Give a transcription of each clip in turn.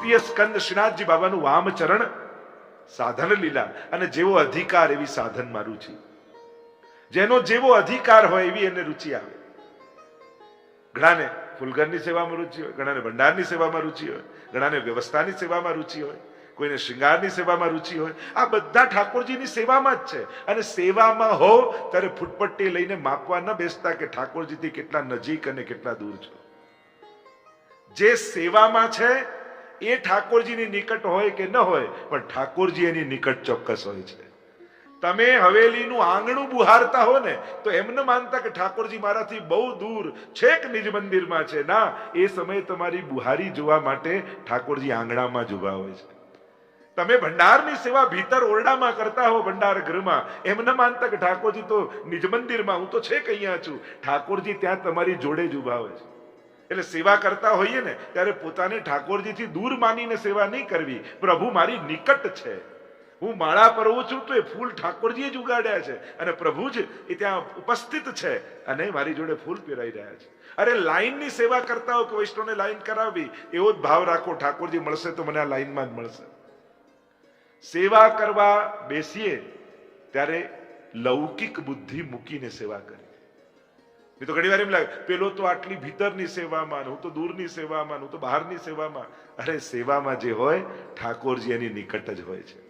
દ્વિતીય સ્કંદ શ્રીનાથજી બાબાનું વામચરણ સાધન લીલા અને જેવો અધિકાર એવી સાધનમાં રુચિ. જેનો જેવો અધિકાર હોય એવી એને રુચિ આવે. ઘણાને ફૂલઘરની સેવામાં રુચિ હોય, ઘણાને ભંડારની સેવામાં રુચિ હોય, ઘણાને વ્યવસ્થાની સેવામાં રુચિ હોય, કોઈને શૃંગારની સેવામાં રુચિ હોય. આ બધા ઠાકોરજીની સેવામાં જ છે. અને સેવામાં હો ત્યારે ફૂટપટ્ટી લઈને માપવા ન બેસતા કે ઠાકોરજીથી કેટલા નજીક અને કેટલા દૂર છો. જે સેવામાં છે એ ઠાકોરજીની નિકટ હોય કે ન હોય, પણ ઠાકોરજી એની નિકટ ચોક્કસ હોય છે. તમે હવેલીનું આંગણું બુહારતા હો ને, તો એમને માનતા કે ઠાકોરજી મારાથી બહુ દૂર છેક નિજ મંદિરમાં છે. ના, એ સમયે તમારી બુહારી જોવા માટે ઠાકોરજી આંગણામાં જ ઊભા હોય છે. તમે ભંડારની સેવા ભીતર ઓરડામાં કરતા હો ભંડાર ગૃહમાં એમ ન માનતા કે ઠાકોરજી તો નિજ મંદિરમાં, હું તો છેક અહીંયા છું. ઠાકોરજી ત્યાં તમારી જોડે જ ઊભા હોય છે. એટલે સેવા કરતા હોઈએ ને, ત્યારે પોતાને ઠાકોરજીથી દૂર માનીને સેવા નહીં કરવી. પ્રભુ મારી નિકટ છે. હું માળા પરવું છું તો એ ફૂલ ઠાકોરજીએ જ ઉગાડ્યા છે. અને પ્રભુ જ એ ત્યાં ઉપસ્થિત છે અને મારી જોડે ફૂલ પહેરાઈ રહ્યા છે. અરે લાઈનની સેવા કરતા હો કે વૈષ્ણવને લાઈન કરાવી એવો જ ભાવ રાખો, ઠાકોરજી મળશે તો મને આ લાઈનમાં જ મળશે. સેવા કરવા બેસીએ, ત્યારે લૌકિક બુદ્ધિ મૂકીને સેવા કરી એ તો ઘણી વાર એમ લાગે, પેલો તો આટલી ભીતરની સેવામાં હું તો દૂરની સેવામાં હું તો બહારની સેવામાં. અરે સેવામાં જે હોય, ઠાકોરજી એની નિકટ જ હોય છે.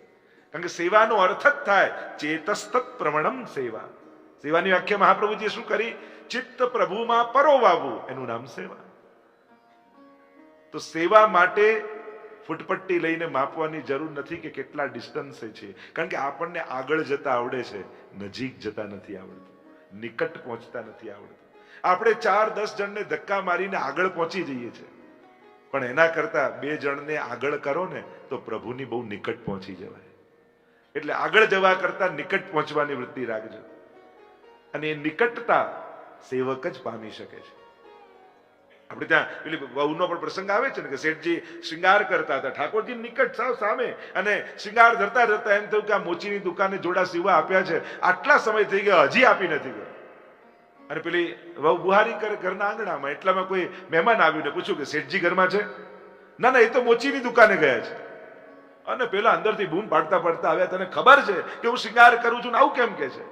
કારણ કે સેવાનો અર્થ જ થાય, ચેતસ્તત પ્રવણમ સેવા. સેવાની વ્યાખ્યા મહાપ્રભુજીએ શું કરી? ચિત્ત પ્રભુમાં પરોવાવું એનું નામ સેવા. તો સેવા માટે ફૂટપટ્ટી લઈને માપવાની જરૂર નથી કે કેટલા ડિસ્ટન્સે છે. કારણ કે આપણને આગળ જતા આવડે છે, નજીક જતા નથી આવડતું, નિકટ પહોંચતા નથી આવડતું. આપણે ચાર, દસ જણને ધક્કા મારીને આગળ પહોંચી જઈએ છીએ. પણ એના કરતા બે જણને આગળ કરો ને તો પ્રભુની બહુ નિકટ પહોંચી જવાય. એટલે આગળ જવા કરતા નિકટ પહોંચવાની વૃત્તિ રાખજો. અને એ નિકટતા સેવક જ પામી શકે છે. આપણે ત્યાં પેલી વહુનો પણ પ્રસંગ આવે છે ને કે શેઠજી શૃંગાર કરતા હતા. ઠાકોરજી નિકટ સાવ સામે અને શૃંગાર ધરતા ધરતા એમ થયું કે આ મોચીની દુકાને જોડા સીવા આપ્યા છે. આટલા સમય થઈ ગયા, હજી આપી નથી ગયો. અને પેલી વહુ બુહારી કરે ઘરના આંગણામાં, એટલામાં કોઈ મહેમાન આવ્યું ને પૂછ્યું કે, શેઠજી ઘરમાં છે? ના ના, એ તો મોચીની દુકાને ગયા છે. અને પેલા અંદરથી બૂમ પાડતા પાડતા આવ્યા, તને ખબર છે કે હું શૃંગાર કરું છું ને આવું કેમ કે છે?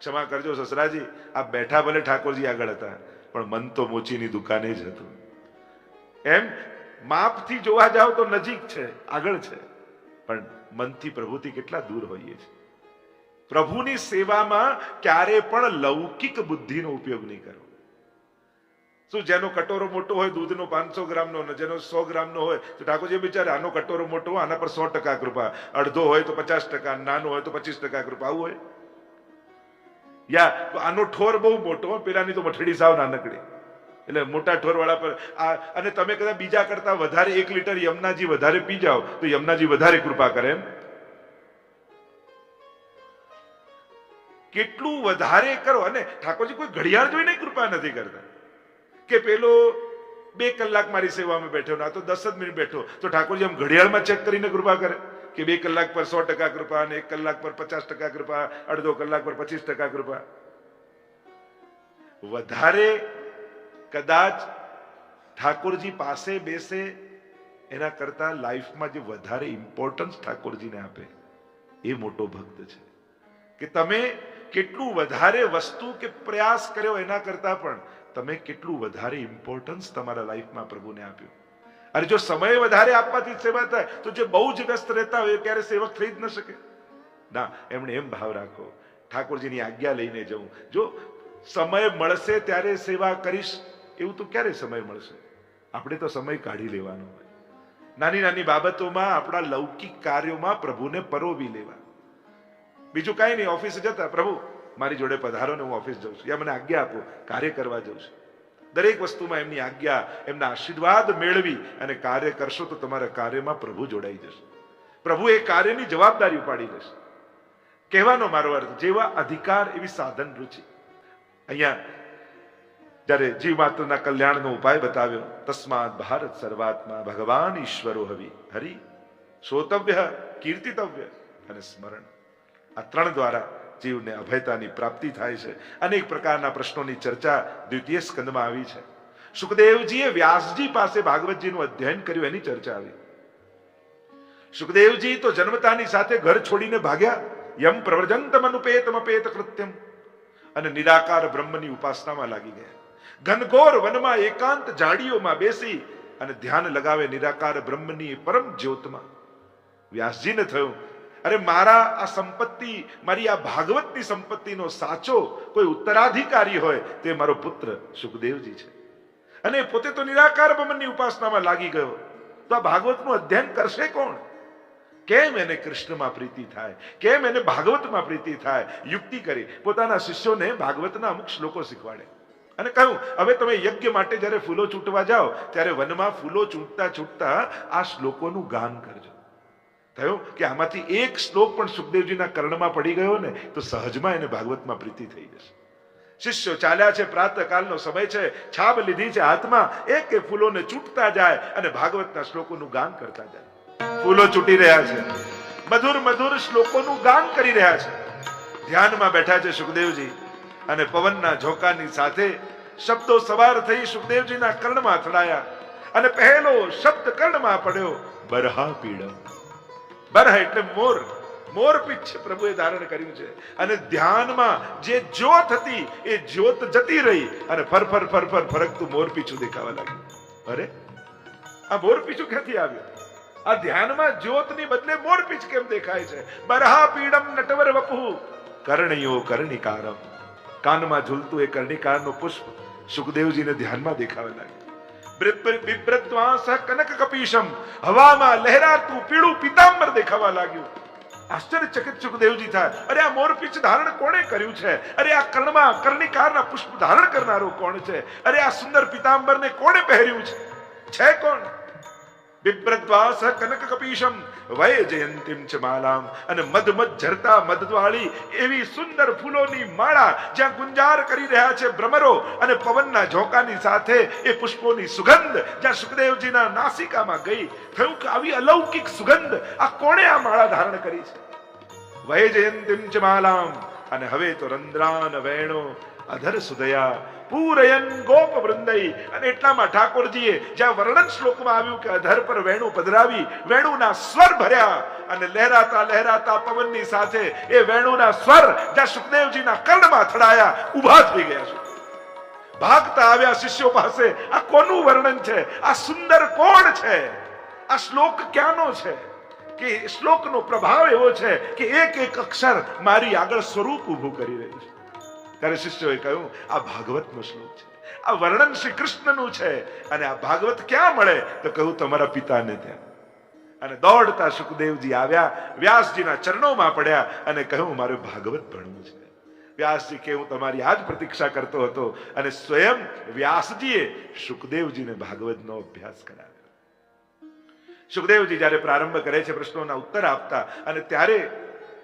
ક્ષમા કરજો સસરાજી આ બેઠા ભલે ઠાકોરજી આગળ હતા, પણ મન તો મોચીની દુકાને જ હતું. એમ માપથી જોવા જાવ તો નજીક છે, આગળ છે, પણ મનથી પ્રભુથી કેટલા દૂર હોઈએ છે પ્રભુની સેવામાં ક્યારે પણ લૌકિક બુદ્ધિનો ઉપયોગ નહીં કરો. શું જેનો કટોરો મોટો હોય, દૂધનો પાંચસો ગ્રામનો અને જેનો સો ગ્રામનો હોય, તો ઠાકોરજી બિચારે આનો કટોરો મોટો આના પર સો ટકા કૃપા. અડધો હોય તો પચાસ ટકા, નાનો હોય તો પચીસ ટકા કૃપા. આવું હોય? યા, આનો ઠોર બહુ મોટો, પેલાની તો મઠડી સાવ નાનકડી એટલે મોટા ઠોર વાળા પર આ, અને તમે કદાચ બીજા કરતા વધારે એક લીટર યમુનાજી વધારે પી જાઓ, તો યમુનાજી વધારે કૃપા કરે એમ. કેટલું વધારે કરો? અને ઠાકોરજી, કોઈ ઘડિયાળ જોઈને કૃપા નથી કરતા કે પેલો બે કલાક મારી સેવામાં બેઠો, ના તો દસ જ મિનિટ બેઠો. તો ઠાકોરજી આમ ઘડિયાળમાં ચેક કરીને કૃપા કરે કે બે કલાક પર સો ટકા કૃપા અને એક કલાક પર પચાસ ટકા કૃપા, અડધો કલાક પર પચીસ ટકા કૃપા. વધારે કદાચ ઠાકોરજી પાસે બેસે, એના કરતા લાઈફમાં જે વધારે ઇમ્પોર્ટન્સ ઠાકોરજીને આપે, એ મોટો ભક્ત છે. કે તમે કેટલું વધારે વસ્તુ કે પ્રયાસ કર્યો એના કરતા પણ તમે કેટલું વધારે ઇમ્પોર્ટન્સ તમારા લાઈફમાં પ્રભુને આપ્યું. અરે જો સમય વધારે આપવાથી સેવા થાય, તો જે બહુ જ વ્યસ્ત રહેતા હોય ક્યારે સેવક થઈ જ ન શકે? ના, એમણે એમ ભાવ રાખો, ઠાકોરજીની આજ્ઞા લઈને જવું જો સમય મળશે ત્યારે સેવા કરીશ, એવું તો ક્યારે સમય મળશે? આપણે તો સમય કાઢી લેવાનો હોય. નાની નાની બાબતોમાં આપણા લૌકિક કાર્યોમાં પ્રભુને પરોવી લેવા બીજું કાંઈ નહીં, ઓફિસે જતા. પ્રભુ, મારી જોડે પધારો ને હું ઓફિસ જાઉં છું. યા મને આજ્ઞા આપો, કાર્ય કરવા જાઉં છું. દરેક વસ્તુમાં એમની આજ્ઞા, એમના આશીર્વાદ મેળવી અને કાર્ય કરશો તો તમારા કાર્યમાં પ્રભુ જોડાઈ જશે. પ્રભુ એ કાર્યની જવાબદારી ઉપાડી લેશે. કહેવાનો મારો અર્થ, જેવા અધિકાર એવી સાધન રુચિ. અહીંયા, જ્યારે જીવ માત્રના કલ્યાણનો ઉપાય બતાવ્યો તસ્માત ભારત સર્વાત્મા ભગવાન ઈશ્વરો હવી. હરિ, શ્રોતવ્ય, કીર્તિતવ્ય અને સ્મરણ. આ ત્રણ દ્વારા જીવને અભયતાની પ્રાપ્તિ થાય છે. અનેક પ્રકારના પ્રશ્નોની ચર્ચા દ્વિતીય સ્કંદમાં આવી છે. સુખદેવજીએ વ્યાસજી પાસે ભાગવતજીનું અધ્યયન કર્યું, એની ચર્ચા આવી. સુખદેવજી તો જન્મતાની સાથે ઘર છોડીને ભાગ્યા. યમ પ્રવ્રજંતમ અનુપેતમ અપેત કૃત્યમ. અને નિરાકાર બ્રહ્મની ઉપાસનામાં લાગી ગયા. ઘનઘોર વનમાં એકાંત ઝાડીઓમાં બેસી અને ધ્યાન લગાવે નિરાકાર બ્રહ્મની પરમ જ્યોતમાં. વ્યાસજીને થયું અરે મારા આ સંપત્તિ, મારી આ ભાગવતની સંપત્તિનો સાચો કોઈ ઉત્તરાધિકારી હોય તે મારો પુત્ર સુખદેવજી છે. અને પોતે તો નિરાકાર બમનની ઉપાસનામાં લાગી ગયો. તો આ ભાગવતનું અધ્યયન કરશે કોણ? કેમ એને કૃષ્ણમાં પ્રીતિ થાય? કેમ એને ભાગવતમાં પ્રીતિ થાય? યુક્તિ કરી. પોતાના શિષ્યોને ભાગવતના અમુક શ્લોકો શીખવાડે. અને કહ્યું, હવે તમે યજ્ઞ માટે જ્યારે ફૂલો ચૂંટવા જાઓ, ત્યારે વનમાં ફૂલો ચૂંટતા ચૂંટતા આ શ્લોકોનું ગાન કરજો. થયું કે આમાંથી એક શ્લોક પણ સુખદેવજીના કર્ણમાં પડી ગયો ને, તો સહજમાં એને ભાગવતમાં પ્રીતિ થઈ જશે. શિષ્યો ચાલ્યા છે પ્રાતકાલનો સમય છે, છાપ લીધી છે હાથમાં, એક એક ફૂલોને ચૂંટતા જાય અને ભાગવતના શ્લોકોનું ગાન કરતા જાય. ફૂલો ચૂંટી રહ્યા છે, મધુર મધુર શ્લોકોનું ગાન કરી રહ્યા છે. ધ્યાનમાં બેઠા છે સુખદેવજી અને પવનના ઝોકાની સાથે શબ્દો સવાર થઈ સુખદેવજીના કર્ણમાં અથડાયા અને પહેલો શબ્દ કર્ણમાં પડ્યો, બરહા પીડમ બરહ એટલે મોર મોર પીછ પ્રભુએ ધારણ કર્યું છે. અને ધ્યાનમાં જે જ્યોત હતી, એ જ્યોત જતી રહી અને ફર ફર ફર ફર, ફરકતું મોર પીછું દેખાવા લાગ્યું. અરે, આ મોર પીછું ક્યાંથી આવ્યું? આ ધ્યાનમાં જ્યોતની બદલે મોર પીછ કેમ દેખાય છે? બરહા પીડમ નટવર વપુ, કર્ણયો કર્ણિકારમ. કાનમાં ઝૂલતું એ કર્ણિકારનું પુષ્પ સુખદેવજીને ધ્યાનમાં દેખાવા લાગ્યું. કનક કપીશમ હવામાં લહેરાતું પીળું પીતાંબર દેખાવા લાગ્યું આશ્ચર્યચકિત સુખદેવજી થાય અરે આ મોરપીછ ધારણ કોણે કર્યું છે અરે આ કર્ણમાં કર્ણિકારના પુષ્પ ધારણ કરનારો કોણ છે અરે આ સુંદર પીતાંબરને કોણે પહેર્યું છે છે કોણ કનક કપીશમ વય જયંતિમ ચ માલામ અને મધ મધ ઝરતા મધવાળી એવી સુંદર ફૂલોની માળા જ્યાં ગુંજાર કરી રહ્યા છે ભ્રમરો અને પવનના ઝોકાની સાથે એ પુષ્પોની સુગંધ જ્યાં સુખદેવજીના નાસિકામાં ગઈ થયું કે આવી અલૌકિક સુગંધ આ કોણે આ માળા ધારણ કરી છે વય જયંતિમ ચ માલામ અને હવે તો રંદ્રાન વેણો અધર સુદયા પૂરયન ગોપ વૃંદઈ. અને એટલામાં ઠાકોરજીએ જ્યાં વર્ણન શ્લોકમાં આવ્યું કે અધર પર વેણુ પધરાવી, વેણુના સ્વર ભર્યા. અને લહેરાતા લહેરાતા પવનની સાથે એ વેણુના સ્વર જ્યાં સુખદેવજીના કર્ણમાં અથડાયા ઊભા થઈ ગયા છે. ભાગતા આવ્યા શિષ્યો પાસે, આ કોનું વર્ણન છે? આ સુંદર કોણ છે? આ શ્લોક ક્યાંનો છે? કે શ્લોકનો પ્રભાવ એવો છે કે એક એક અક્ષર મારી આગળ સ્વરૂપ ઊભું કરી રહ્યું છે. ત્યારે શિષ્યોએ કહ્યું, આ ભાગવતનો શ્લોક છે. આ વર્ણન શ્રી કૃષ્ણનું છે. અને આ ભાગવત ક્યાં મળે? તો કહ્યું, તમારા પિતાને ત્યાં. અને દોડતા સુખદેવજી આવ્યા, વ્યાસજીના ચરણોમાં પડ્યા અને કહ્યું, મારે ભાગવત ભણવું છે. વ્યાસજી કે, હું તમારી આ જ પ્રતીક્ષા કરતો હતો અને સ્વયં વ્યાસજીએ સુખદેવજીને ભાગવતનો અભ્યાસ કરાવ્યો. સુખદેવજી જ્યારે પ્રારંભ કરે છે, પ્રશ્નોના ઉત્તર આપતા અને ત્યારે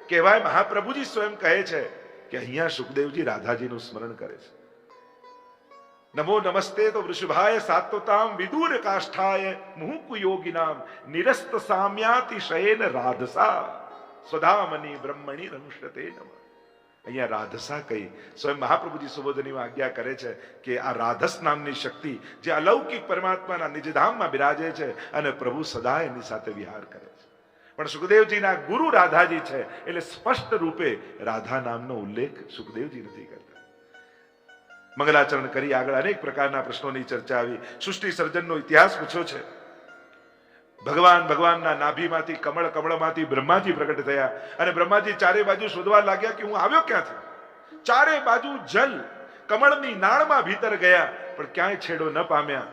કહેવાય, મહાપ્રભુજી સ્વયં કહે છે કે અહીંયા સુખદેવજી રાધાજીનું સ્મરણ કરે છે. નમો નમસ્તે તો વૃષભાય સાત્વતામ વિદુર કાષ્ઠાય મુહુકુ યોગિનામ નિરસ્ત સામ્યાતિ શયન રાધસા. સ્વધામની બ્રહ્મણી રંશતે નમ. અહીંયા રાધસા કહી સ્વયં મહાપ્રભુજી સુબોધનીમાં આજ્ઞા કરે છે કે આ રાધસ નામની શક્તિ જે અલૌકિક પરમાત્માના નિજધામમાં બિરાજે છે અને પ્રભુ સદા એની સાથે વિહાર કરે છે. પણ સુખદેવજીના ગુરુ રાધાજી છે, એટલે સ્પષ્ટ રૂપે રાધા નામનો ઉલ્લેખ સુખદેવજી નથી કરતા. મંગલાચરણ કરી આગળ અનેક પ્રકારના પ્રશ્નોની ચર્ચા આવી. સૃષ્ટિ સર્જનનો ઇતિહાસ પૂછ્યો છે. ભગવાન ભગવાનના નાભીમાંથી કમળ કમળમાંથી બ્રહ્માજી પ્રગટ થયા અને બ્રહ્માજી ચારે બાજુ શોધવા લાગ્યા કે હું આવ્યો ક્યાંથી? ચારે બાજુ જલ કમળની નાળમાં ભીતર ગયા, પણ ક્યાંય છેડો ન પામ્યા.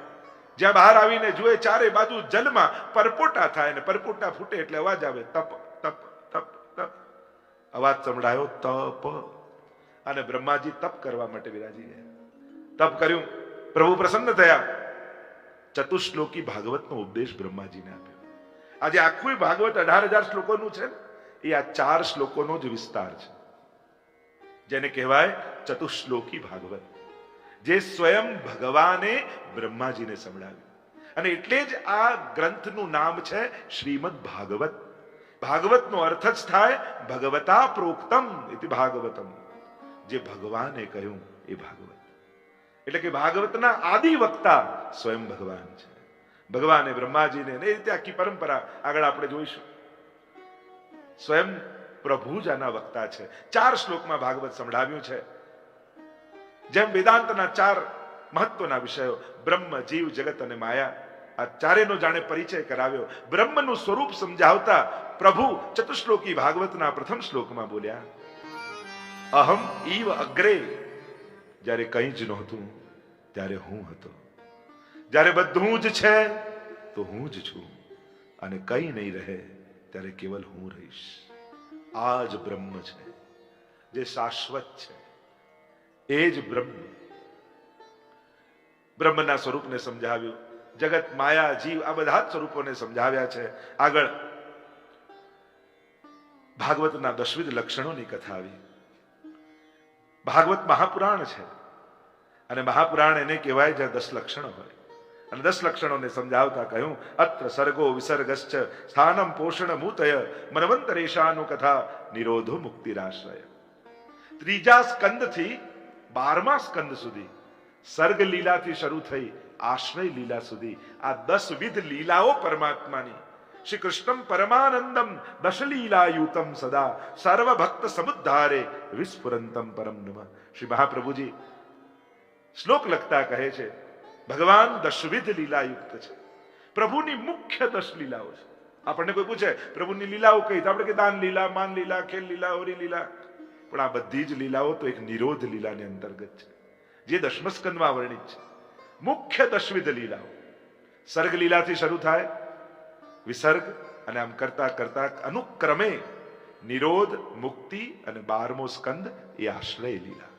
જ્યાં બહાર આવીને જુએ ચારે બાજુ જલમાં પરપોટા થાય ને પરપોટા ફૂટે એટલે અવાજ આવે, તપ તપ તપ તપ. અવાજ સંભળાયો, તપ. અને બ્રહ્માજી તપ કરવા માટે વિરાજી તપ કર્યું, પ્રભુ પ્રસન્ન થયા. ચતુશ્લોકી ભાગવતનો ઉપદેશ બ્રહ્માજીને આપ્યો. આજે આખું ભાગવત અઢાર હજાર શ્લોકોનું છે એ આ ચાર શ્લોકોનો જ વિસ્તાર છે. જેને કહેવાય ચતુશ્લોકી ભાગવત. જે સ્વયં ભગવાને બ્રહ્માજીને સંભળાવ્યું. અને એટલે જ આ ગ્રંથનું નામ છે શ્રીમદ ભાગવત. ભાગવતનો અર્થ જ થાય ભગવતા પ્રોક્તમ ઇતિ ભાગવતમ. જે ભગવાને કહ્યું એ ભાગવત. એટલે કે ભાગવતના આદિ વક્તા સ્વયં ભગવાન છે. ભગવાને બ્રહ્માજીને એ રીતે આખી પરંપરા આગળ આપણે જોઈશું. સ્વયં પ્રભુ જ આના વક્તા છે. ચાર શ્લોકમાં ભાગવત સંભળાવ્યું છે. જેમ વેદાંતના ચાર મહત્વના વિષયો, બ્રહ્મ, જીવ, જગત અને માયા, આ ચારેનો જાણે પરિચય કરાવ્યો. બ્રહ્મનું સ્વરૂપ સમજાવતા પ્રભુ ચતુશ્લોકી ભાગવતના પ્રથમ શ્લોકમાં બોલ્યા, અહમ ઈવ અગ્રે. જ્યારે કંઈ જ નહોતું, ત્યારે હું હતો. જ્યારે બધું જ છે, તો હું જ છું. અને કંઈ નહીં રહે, ત્યારે કેવલ હું રહીશ. આ જ બ્રહ્મ છે, જે શાશ્વત છે. એ જ બ્રહ્મ. બ્રહ્મના સ્વરૂપને સમજાવ્યું. જગત, માયા, જીવ, આ બધા જ સ્વરૂપોને સમજાવ્યા છે. આગળ ભાગવતના દશવિધ લક્ષણોની કથા આવી. ભાગવત મહાપુરાણ છે. અને મહાપુરાણ એને કહેવાય જ્યાં દસ લક્ષણો હોય. અને દસ લક્ષણોને સમજાવતા કહ્યું, અત્ર સર્ગો વિસર્ગશ્ચ સ્થાનમ પોષણ મૂતય મનવંતરેશાનો કથા નિરોધો મુક્તિરાશ્રય. ત્રીજા સ્કંદથી બારમા સ્કંદ સુધી. સર્ગ લીલાથી શરૂ થઈ આશ્રય લીલા સુધી. આ દસ વિધ લીલાઓ પરમાત્માની. શ્રી કૃષ્ણમ પરમાનંદમ દશલીલાયુતમ સદા. સર્વ ભક્ત સમુદ્ધારે વિસ્ફુરંતમ પરમ નમ. શ્રી મહાપ્રભુજી, શ્લોક લખતા કહે છે, ભગવાન દશવિધ લીલાયુક્ત છે. પ્રભુની મુખ્ય દશ લીલાઓ છે. આપણને કોઈ પૂછે, પ્રભુની લીલાઓ કઈ? તો આપણે કે દાન લીલા, માન લીલા, ખેલ લીલા, હોરી લીલા. પણ આ બધી જ લીલાઓ તો એક નિરોધ લીલાની અંતર્ગત છે, જે દશમસ્કંદમાં વર્ણિત છે. મુખ્ય દશવિધ લીલાઓ. સર્ગ લીલાથી શરૂ થાય, વિસર્ગ અને આમ કરતા કરતા અનુક્રમે નિરોધ, મુક્તિ અને બારમો સ્કંદ એ આશ્રય લીલા.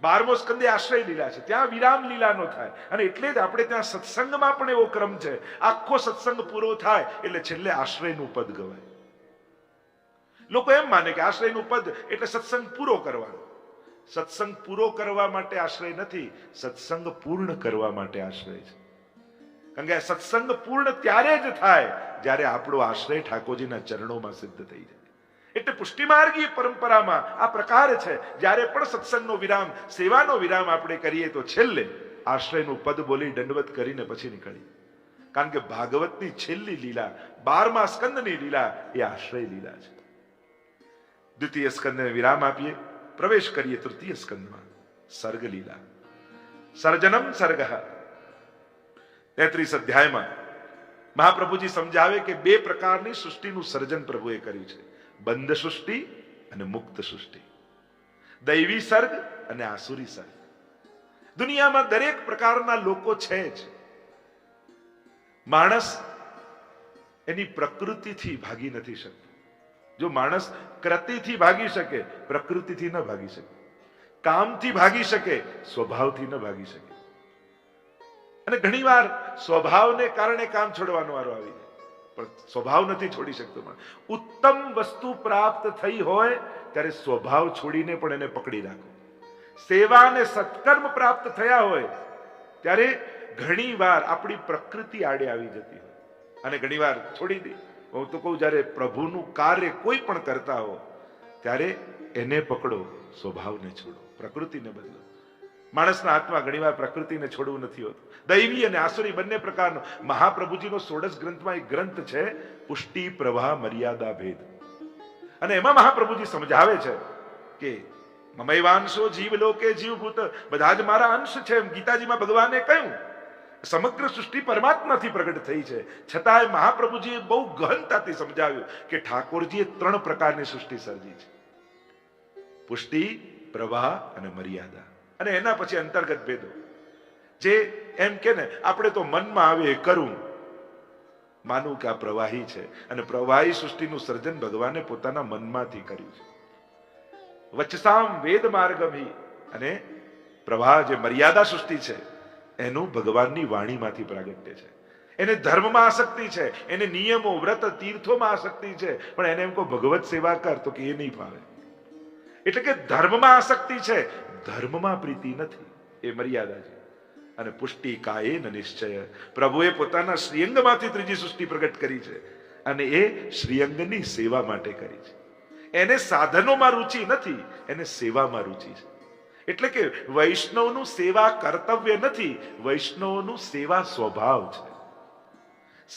બારમો સ્કંદ એ આશ્રય લીલા છે. ત્યાં વિરામ લીલાનો થાય અને એટલે જ આપણે ત્યાં સત્સંગમાં પણ એવો ક્રમ છે. આખો સત્સંગ પૂરો થાય એટલે છેલ્લે આશ્રયનું પદ ગવાય. લોકો એમ માને કે આશ્રયનું પદ એટલે સત્સંગ પૂરો કરવાનો. સત્સંગ પૂરો કરવા માટે આશ્રય નથી, સત્સંગ પૂર્ણ કરવા માટે આશ્રય છે. કારણ કે સત્સંગ પૂર્ણ ત્યારે જ થાય જ્યારે આપણો આશ્રય ઠાકોરજીના ચરણોમાં સિદ્ધ થઈ જાય. એટલે પુષ્ટિમાર્ગીય પરંપરામાં આ પ્રકાર છે, જ્યારે પણ સત્સંગનો વિરામ, સેવાનો વિરામ આપણે કરીએ તો છેલ્લે આશ્રયનું પદ બોલી દંડવત કરીને પછી નીકળીએ. કારણ કે ભાગવતની છેલ્લી લીલા, બારમા સ્કંદની લીલા એ આશ્રય લીલા છે. દ્વિતીય સ્કંદને વિરામ આપીએ. પ્રવેશ કરીએ તૃતીય સ્કંદમાં. સર્ગ લીલા સર્જનમ સર્ગ. તેત્રીસ અધ્યાયમાં મહાપ્રભુજી સમજાવે કે બે પ્રકારની સૃષ્ટિનું સર્જન પ્રભુએ કર્યું છે. બંધ સૃષ્ટિ અને મુક્ત સૃષ્ટિ. દૈવી સર્ગ અને આસુરી સર્ગ. દુનિયામાં દરેક પ્રકારના લોકો છે જ. માણસ એની પ્રકૃતિથી ભાગી નથી શકતો. જો માણસ કૃતિથી ભાગી શકે, પ્રકૃતિથી ન ભાગી શકે, કામથી ભાગી શકે, સ્વભાવથી ન ભાગી શકે. અને ઘણીવાર સ્વભાવને કારણે કામ છોડવાનો વારો આવી જાય. પણ સ્વભાવ નથી છોડી શકતો પણ ઉત્તમ વસ્તુ પ્રાપ્ત થઈ હોય, ત્યારે સ્વભાવ છોડીને પણ એને પકડી રાખો. સેવા અને સત્કર્મ પ્રાપ્ત થયા હોય, ત્યારે ઘણીવાર આપણી પ્રકૃતિ આડે આવી જતી હોય. અને ઘણીવાર છોડી દે. હું તો કહું, જ્યારે પ્રભુનું કાર્ય કોઈ પણ કરતા હો, ત્યારે એને પકડો, સ્વભાવને છોડો, પ્રકૃતિને બદલો. માણસના હાથમાં ઘણીવાર પ્રકૃતિને છોડવું નથી હોતું. દૈવી અને આસુરી બંને પ્રકારનો મહાપ્રભુજીનો સોડસ ગ્રંથમાં એક ગ્રંથ છે, પુષ્ટિ, પ્રવાહ, મર્યાદા, ભેદ. અને એમાં મહાપ્રભુજી સમજાવે છે કે, મમૈવાંશો જીવ લોકે જીવભૂત બધા જ મારા અંશ છે. ગીતાજીમાં ભગવાને કહ્યું સમગ્ર સૃષ્ટિ પરમાત્માથી પ્રગટ થઈ છે. છતાંય મહાપ્રભુજીએ બહુ ગહનતાથી સમજાવ્યું કે ઠાકોરજીએ ત્રણ પ્રકારની સૃષ્ટિ સર્જી છે. પુષ્ટિ, પ્રવાહ અને મર્યાદા. અને એના પછી અંતર્ગત ભેદો. જે એમ કે ને, આપણે તો મનમાં આવે એ કરવું માનું કે આ પ્રવાહી છે અને પ્રવાહી સૃષ્ટિનું સર્જન ભગવાને પોતાના મનમાંથી કર્યું છે. વચસામ વેદ માર્ગમી અને પ્રવાહ જે મર્યાદા સૃષ્ટિ છે એનું ભગવાનની વાણીમાંથી પ્રાગટ્ય છે. એને ધર્મમાં આસક્તિ છે, એને નિયમો, વ્રત, તીર્થોમાં આસક્તિ છે, પણ એને એમ કહો ભગવત સેવા કર તો કે એ નહીં ફાવે. એટલે કે ધર્મમાં આસક્તિ છે, ધર્મમાં પ્રીતિ નથી, એ મર્યાદા છે. અને પુષ્ટિ કાયે નિશ્ચય. પ્રભુએ પોતાના શ્રીઅંગમાંથી ત્રીજી સૃષ્ટિ પ્રગટ કરી છે અને એ શ્રીઅંગની સેવા માટે કરી છે. એને સાધનોમાં રુચિ નથી, એને સેવામાં રુચિ છે. એટલે કે વૈષ્ણવનું સેવા કર્તવ્ય નથી, વૈષ્ણવનું સેવા સ્વભાવ છે.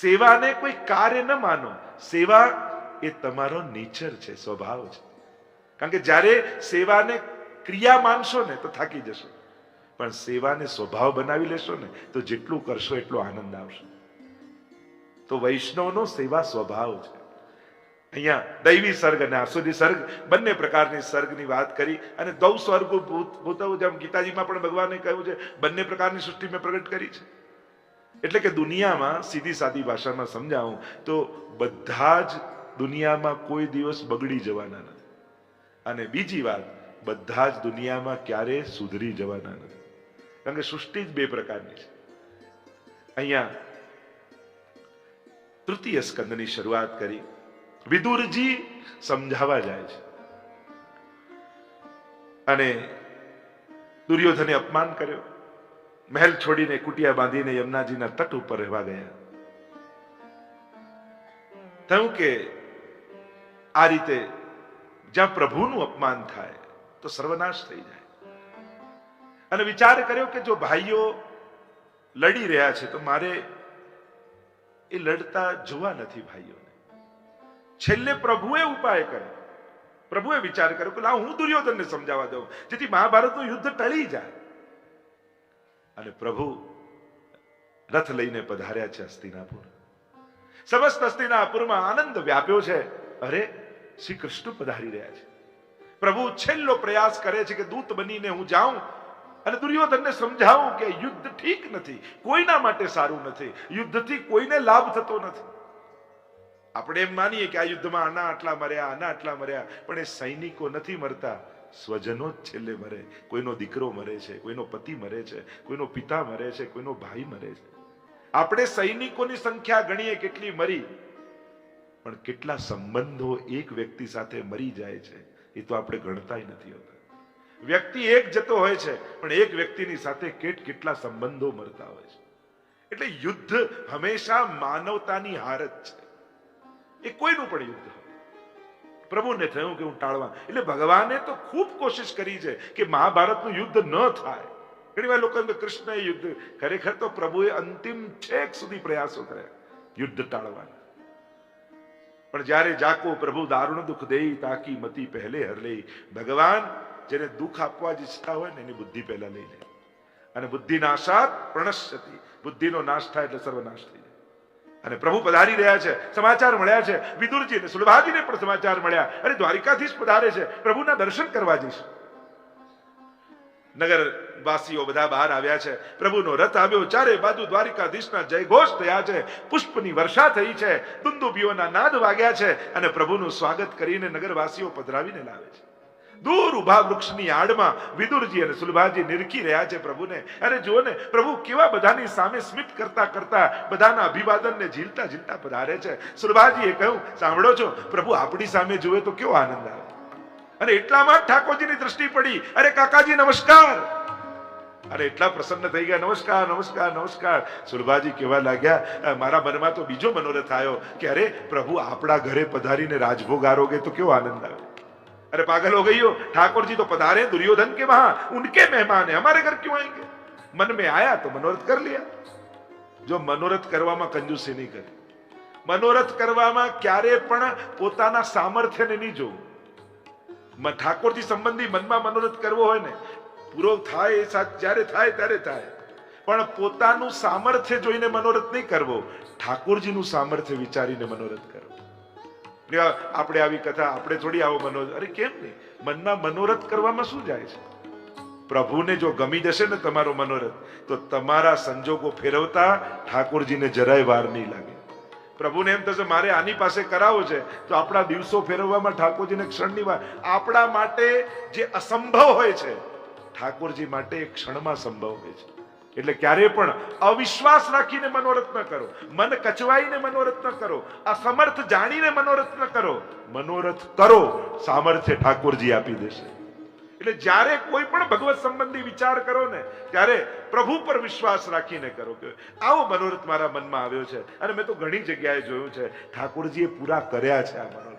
સેવાને કોઈ કાર્ય ન માનો, સેવા એ તમારો નેચર છે, સ્વભાવ છે. કારણ કે જ્યારે સેવાને ક્રિયા માનશો ને તો થાકી જશો. પણ સેવાને સ્વભાવ બનાવી લેશો ને તો જેટલું કરશો એટલો આનંદ આવશે. તો વૈષ્ણવનો સેવા સ્વભાવ છે. અહીંયા દૈવી સર્ગ અને આસુરી સર્ગ બંને પ્રકારની સર્ગની વાત કરી અને દૌ સ્વર્ગ ભૂતવ જેમ ગીતાજીમાં પણ ભગવાને કહ્યું છે, બંને પ્રકારની સૃષ્ટિ મેં પ્રગટ કરી છે. એટલે કે દુનિયામાં સીધી સાદી ભાષામાં સમજાવું તો બધા જ દુનિયામાં કોઈ દિવસ બગડી જવાના નથી. અને બીજી વાત, બધા જ દુનિયામાં ક્યારે સુધરી જવાના નથી. કારણ કે સૃષ્ટિ જ બે પ્રકારની છે. અહીંયા તૃતીય સ્કંદની શરૂઆત કરી. વિદુરજી સમજાવવા જાય છે. અને દુર્યોધને અપમાન કર્યો. મહેલ છોડીને કુટિયા બાંધીને યમુનાજીના તટ ઉપર રહેવા ગયા. થયું કે આ રીતે જ્યાં પ્રભુનું અપમાન થાય, તો સર્વનાશ થઈ જાય. અને વિચાર કર્યો કે જો ભાઈઓ લડી રહ્યા છે, તો મારે એ લડતા જોવા નથી ભાઈઓને. છેલ્લે પ્રભુએ ઉપાય કર્યો. પ્રભુએ વિચાર કર્યો કે લાવ હું દુર્યોધનને સમજાવવા દઉં, જેથી મહાભારતનું યુદ્ધ ટળી જાય. અને પ્રભુ રથ લઈને પધાર્યા છે હસ્તિનાપુર. સમસ્ત હસ્તિનાપુરમાં આનંદ વ્યાપ્યો છે. અરે શ્રી કૃષ્ણ પધારી રહ્યા છે. પ્રભુ છેલ્લો પ્રયાસ કરે છે કે દૂત બનીને હું જાઉં અને દુર્યોધનને સમજાવું કે યુદ્ધ ઠીક નથી, કોઈના માટે સારું નથી. યુદ્ધથી કોઈને લાભ થતો નથી. આપણે એમ માનીએ કે આ યુદ્ધમાં આના આટલા મર્યા, આના આટલા મર્યા, પણ એ સૈનિકો નથી મરતા. સ્વજનો જ છેલ્લે મરે. કોઈનો દીકરો મરે છે, કોઈનો પતિ મરે છે, કોઈનો પિતા મરે છે, કોઈનો ભાઈ મરે છે. આપણે સૈનિકોની સંખ્યા ગણીએ કેટલી મરી. પણ કેટલા સંબંધો એક વ્યક્તિ સાથે મરી જાય છે, એ તો આપણે ગણતાય નથી હોતા. વ્યક્તિ એક જતો હોય છે, પણ એક વ્યક્તિની સાથે કેટ કેટલા સંબંધો મરતા હોય છે. એટલે યુદ્ધ હંમેશા માનવતાની હારત છે. એ કોઈનું પણ યુદ્ધ પ્રભુને થયું કે હું ટાળવા. એટલે ભગવાને તો ખૂબ કોશિશ કરી છે કે મહાભારતનું યુદ્ધ ન થાય. ઘણી વાર લોકો કૃષ્ણ યુદ્ધ ખરેખર તો પ્રભુએ અંતિમ છેક સુધી પ્રયાસો કર્યા. યુદ્ધ ટાળવાના. પણ જ્યારે જાકો પ્રભુ દારૂણ દુઃખ દેઈ, તાકી મતી પહેલે હર લઈ. ભગવાન જેને દુઃખ આપવા જ ઈચ્છતા હોય ને એની બુદ્ધિ પહેલા લઈ લે. અને બુદ્ધિ નાશાત પ્રણશ્યતી. બુદ્ધિનો નાશ થાય એટલે સર્વનાશ થઈ અને પ્રભુ પધારી રહ્યા છે, સમાચાર મળ્યા છે. વિદુરજી ને સુલભાજીને પણ સમાચાર મળ્યા. અરે દ્વારિકાધીશ પધારે છે. પ્રભુના દર્શન કરવા જઈશ. નગર વાસીઓ બધા બહાર આવ્યા છે. પ્રભુનો રથ આવ્યો. ચારે બાજુ દ્વારિકાધીશના જયઘોષ થયા છે. પુષ્પની વર્ષા થઈ છે. દુંદુભીઓના નાદ વાગ્યા છે અને પ્રભુનું સ્વાગત કરીને નગરવાસીઓ પધરાવીને લાવે છે. દૂર ઊભા વૃક્ષની આડમાં વિદુરજી અને સુલભાજી નિરખી રહ્યા છે પ્રભુને. અરે જુઓ ને પ્રભુ કેવા બધાની સામે સ્મિત કરતા કરતા બધાના અભિવાદનને ઝીલતા ઝીલતા પધારે છે. સુલભાજીએ કહ્યું, સાંભળો છો, પ્રભુ આપણી સામે જુએ તો કેવો આનંદ આવે. અને એટલામાં જ ઠાકોરજીની દ્રષ્ટિ પડી. અરે કાકાજી, નમસ્કાર. અરે એટલા પ્રસન્ન થઈ ગયા. નમસ્કાર નમસ્કાર નમસ્કાર. સુરભાજી કહેવા લાગ્યા મારા મનમાં તો બીજો મનોરથ આવ્યો કે અરે પ્રભુ આપણા ઘરે પધારીને રાજભોગ આરોગે તો કેવો આનંદ આવે. अरे पागल हो गई हो ठाकुर जी तो पधारे दुर्योधन के वहां उनके मेहमान है हमारे घर क्यों आएंगे मन में आया तो मनोरथ कर लिया જો મનોરથ કરવામાં કંજૂસી નહીં કરે મનોરથ કરવામાં ક્યારે પણ પોતાના સામર્થ્યને નહીં જોવું મ- ઠાકોરજી સંબંધી મનમાં મનોરથ કરવો હોય ને પૂરો થાય એ સાથ જ્યારે થાય ત્યારે થાય પણ પોતાનું સામર્થ્ય જોઈને મનોરથ નહીં કરવો ઠાકોરજીનું સામર્થ્ય વિચારીને મનોરથ કરવો આપણે આવી કથા, આપણે થોડી આવો મનો અરે કેમ નહીં? મનમાં મનોરથ કરવામાં શું જાય છે? પ્રભુને જો ગમી જશે ને તમારો મનોરથ, તો તમારા સંજોગો ફેરવતા ઠાકોરજીને જરાય વાર નહીં લાગે. પ્રભુને એમ થશે, મારે આની પાસે કરાવો છે, તો આપણા દિવસો ફેરવવામાં ઠાકોરજીને ક્ષણની વાર. આપણા માટે જે અસંભવ હોય છે, ઠાકોરજી માટે એક ક્ષણમાં સંભવ હોય છે. એટલે ક્યારે પણ અવિશ્વાસ રાખીને મનોરથ ન કરો. મન કચવાઈને મનોરથ ન કરો અસમર્થ જાણીને મનોરથ ન કરો. મનોરથ કરો, સામર્થ્ય ઠાકોરજી આપી દેશે. એટલે જ્યારે કોઈ પણ ભગવત સંબંધી વિચાર કરો ને, ત્યારે પ્રભુ પર વિશ્વાસ રાખીને કરો કે આવો મનોરથ મારા મનમાં આવ્યો છે. અને મેં તો ઘણી જગ્યાએ જોયું છે, ઠાકોરજીએ પૂરા કર્યા છે આ મનોરથ.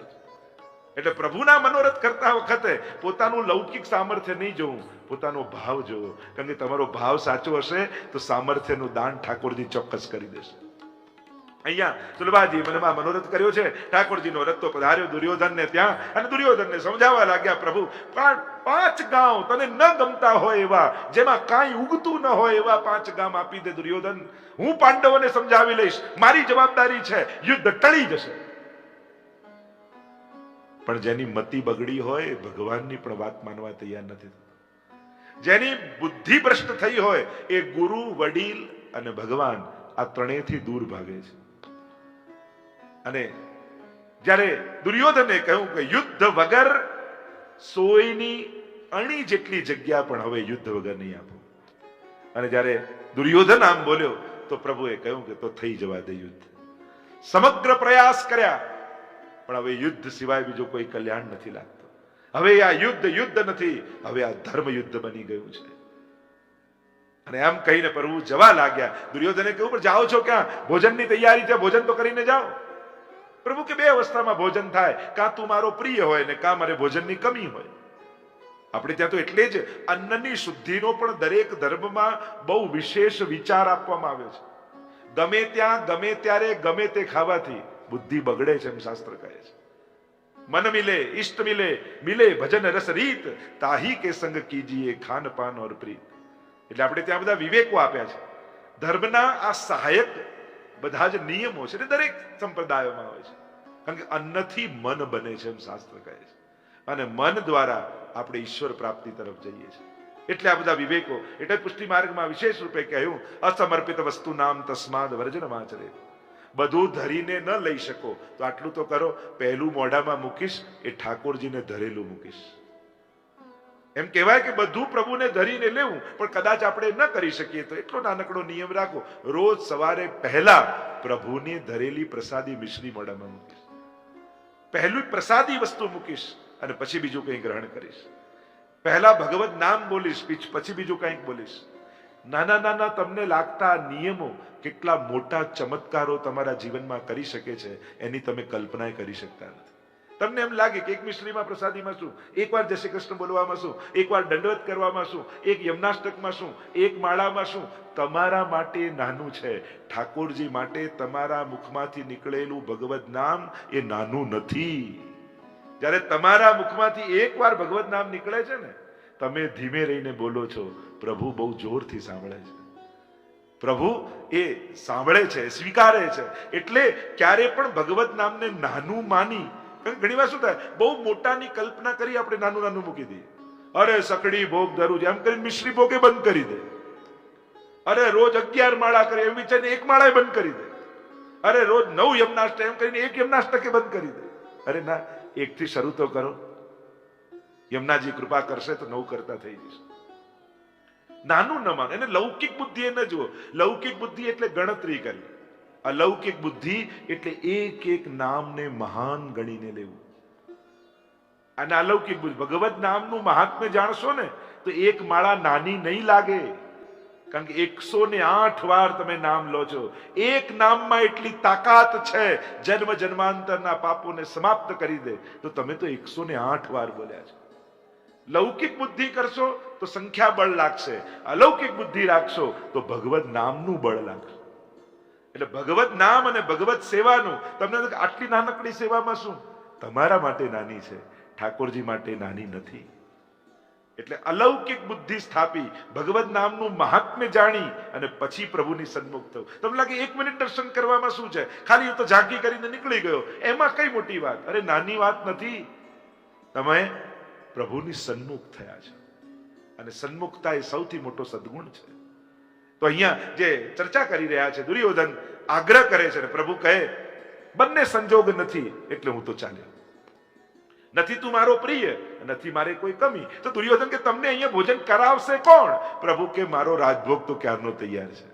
એટલે પ્રભુના મનોરથ કરતા વખતે પોતાનું લૌકિક સામર્થ્ય નહીં જોવું, પોતાનો ભાવ જોવો. કારણ કે તમારો ભાવ સાચો હશે તો સામર્થ્યનું દાન ઠાકોરજી ચોક્કસ કરી દેશે. અહીંયા સુલભાજી મનમાં મનોરથ કર્યો છે. ઠાકોરજીનો રથ તો પધાર્યો દુર્યોધનને ત્યાં અને દુર્યોધનને સમજાવવા લાગ્યા, પ્રભુ પાંચ ગામ તને ન ગમતા હોય એવા, જેમાં કાંઈ ઉગતું ન હોય એવા પાંચ ગામ આપી દે દુર્યોધન. હું પાંડવોને સમજાવી લઈશ. મારી જવાબદારી છે. યુદ્ધ ટળી જશે. પણ જેની મતિ બગડી હોય, ભગવાનની પણ વાત માનવા તૈયાર નથી જેની બુદ્ધિ ભ્રષ્ટ થઈ હોય, એ ગુરુ, વડીલ અને ભગવાન આ ત્રણેયથી દૂર ભાગે છે. અને જ્યારે દુર્યોધને કહ્યું કે યુદ્ધ વગર સોયની અણી જેટલી જગ્યા પણ હવે યુદ્ધ વગર નહીં આપો. અને જ્યારે દુર્યોધન આમ બોલ્યો, તો પ્રભુએ કહ્યું કે તો થઈ જવા દે યુદ્ધ. સમગ્ર પ્રયાસ કર્યા. પણ હવે યુદ્ધ સિવાય બીજું કોઈ કલ્યાણ નથી લાગતું. હવે આ યુદ્ધ યુદ્ધ નથી, હવે આ ધર્મ યુદ્ધ બની ગયું છે. અને એમ કહીને પ્રભુ જવા લાગ્યા. દુર્યોધને કહ્યું, પણ જાઓ છો ક્યાં? ભોજનની તૈયારી છે, ભોજન તો કરીને જાઓ. પ્રભુ કે, બે અવસ્થામાં ભોજન થાય. કાં તું મારો પ્રિય હોય ને કાં મારે ભોજનની કમી હોય. આપણે ત્યાં તો એટલે જ અન્નની શુદ્ધિનો પણ દરેક ધર્મમાં બહુ વિશેષ વિચાર આપવામાં આવ્યો છે. ગમે ત્યાં, ગમે ત્યારે, ગમે તે ખાવાથી બુદ્ધિ બગડે છે એમ શાસ્ત્ર કહે છે. મન મિલે ઇષ્ટ મિલે મિલે ભજન રસ રીત, તાહી કે સંગ કીજીએ ખાન પાન ઓર પ્રીત. એટલે આપણે ત્યાં બધા વિવેકો આપ્યા છે. ધર્મના આ સહાયક બધા જ નિયમો છે દરેક સંપ્રદાયોમાં હોય છે. કારણ કે અન્નથી મન બને છે એમ શાસ્ત્ર કહે છે. અને મન દ્વારા આપણે ઈશ્વર પ્રાપ્તિ તરફ જઈએ છીએ. એટલે આ બધા વિવેકો, એટલે પુષ્ટિ માર્ગમાં વિશેષ રૂપે કહ્યું, અસમર્પિત વસ્તુ નામ તસ્માદ વર્જન વાંચરે. બધું ધરીને ન લઈ શકો. તો આટલું તો કરો, પહેલું મોઢામાં મૂકીશ, એ ઠાકોરજીને ધરેલું મૂકીશ. એમ કહેવાય કે બધું પ્રભુને ધરીને લેવું, પણ કદાચ આપણે ન કરી શકીએ તો એટલો નાનકડો નિયમ રાખો. રોજ સવારે પહેલા પ્રભુને ધરેલી પ્રસાદી મિશ્રી મોઢામાં મૂકીશ. પહેલું પ્રસાદી વસ્તુ મૂકીશ અને પછી બીજું કંઈ ગ્રહણ કરીશ. પહેલા ભગવત નામ બોલીશ પીછ- બીજું કંઈક બોલીશ. નાના નાના તમને લાગતા નિયમો કેટલા મોટા ચમત્કારો તમારા જીવનમાં કરી શકે છે, એની તમે કલ્પના કરી શકતા નથી. તમને એમ લાગે કે એક મિશ્રીમાં પ્રસાદીમાં શું એકવાર જય શ્રી કૃષ્ણ બોલવામાં શું એકવાર દંડવત કરવામાં શું એક યમનાષ્ટકમાં શું એક માળામાં શું તમારા માટે નાનું છે. ઠાકોરજી માટે તમારા મુખમાંથી નીકળેલું ભગવત નામ એ નાનું નથી. જ્યારે તમારા મુખમાંથી એકવાર ભગવત નામ નીકળે છે ને તમે ધીમે રહીને બોલો છો. પ્રભુ બહુ જોરથી સાંભળે છે. પ્રભુ એ સાંભળે છે, સ્વીકારે છે. એટલે ક્યારે પણ ભગવત નામને નાનું માની ઘણી વાર શું થાય, બહુ મોટાની કલ્પના કરી આપણે નાનું નાનું મૂકી દઈએ. અરે સકડી ભોગ ધરું એમ કરીને મિશ્રી ભોગે બંધ કરી દે. અરે રોજ અગિયાર માળા કરે એમ વિચારીને એક માળા બંધ કરી દે. અરે રોજ નવ યમનાષ્ટક એમ કરીને એક યમનાષ્ટકે બંધ કરી દે. અરે ના, એકથી શરૂ તો કરો. યમુનાજી કૃપા કરશે તો નવ કરતા થઈ જશે નાનું ન માનો એને લૌકિક બુદ્ધિ એ ન જુઓ. લૌકિક બુદ્ધિ એટલે ગણતરી કરવી. અલૌકિક બુદ્ધિ એટલે એક એક નામને મહાન ગણીને લેવું. અને અલૌકિક બુદ્ધિ. ભગવત નામનું મહાત્મ્ય જાણશો ને, તો એક માળા નાની નહીં લાગે. કારણ કે એકસો ને આઠ વાર તમે નામ લો છો. એક નામમાં એટલી તાકાત છે, જન્મ જન્માંતરના પાપોને સમાપ્ત કરી દે, તો તમે તો એકસો ને આઠ વાર બોલ્યા છો. લૌકિક બુદ્ધિ કરશો તો સંખ્યા બળ લાગશે. અલૌકિક બુદ્ધિ રાખશો તો ભગવત નામનું બળ લાગશે. એટલે ભગવત નામ અને ભગવત સેવાનું, તમને આટલી નાનકડી સેવામાં શું? તમારા માટે નાની છે, ઠાકોરજી માટે નાની નથી. એટલે અલૌકિક બુદ્ધિ સ્થાપી, ભગવત નામનું મહાત્મ્ય જાણી અને પછી પ્રભુની સન્મુખ થવું. તમને લાગે એક મિનિટ દર્શન કરવામાં શું છે? ખાલી તો ઝાંકી કરીને નીકળી ગયો. એમાં કઈ મોટી વાત? અરે નાની વાત નથી. તમે પ્રભુની સન્મુખ થયા છે. અને સન્મુખતા એ સૌથી મોટો સદગુણ છે. તો અહીંયા જે ચર્ચા કરી રહ્યા છે, દુર્યોધન આગ્રહ કરે છે ને પ્રભુ કહે, બંને સંજોગ નથી, એટલે હું તો ચાલ્યો. નથી તું મારો પ્રિય નથી મારે કોઈ કમી. તો દુર્યોધન કે, તમને અહીંયા ભોજન કરાવશે કોણ? પ્રભુ કે, મારો રાજભોગ તો ક્યારનો તૈયાર છે.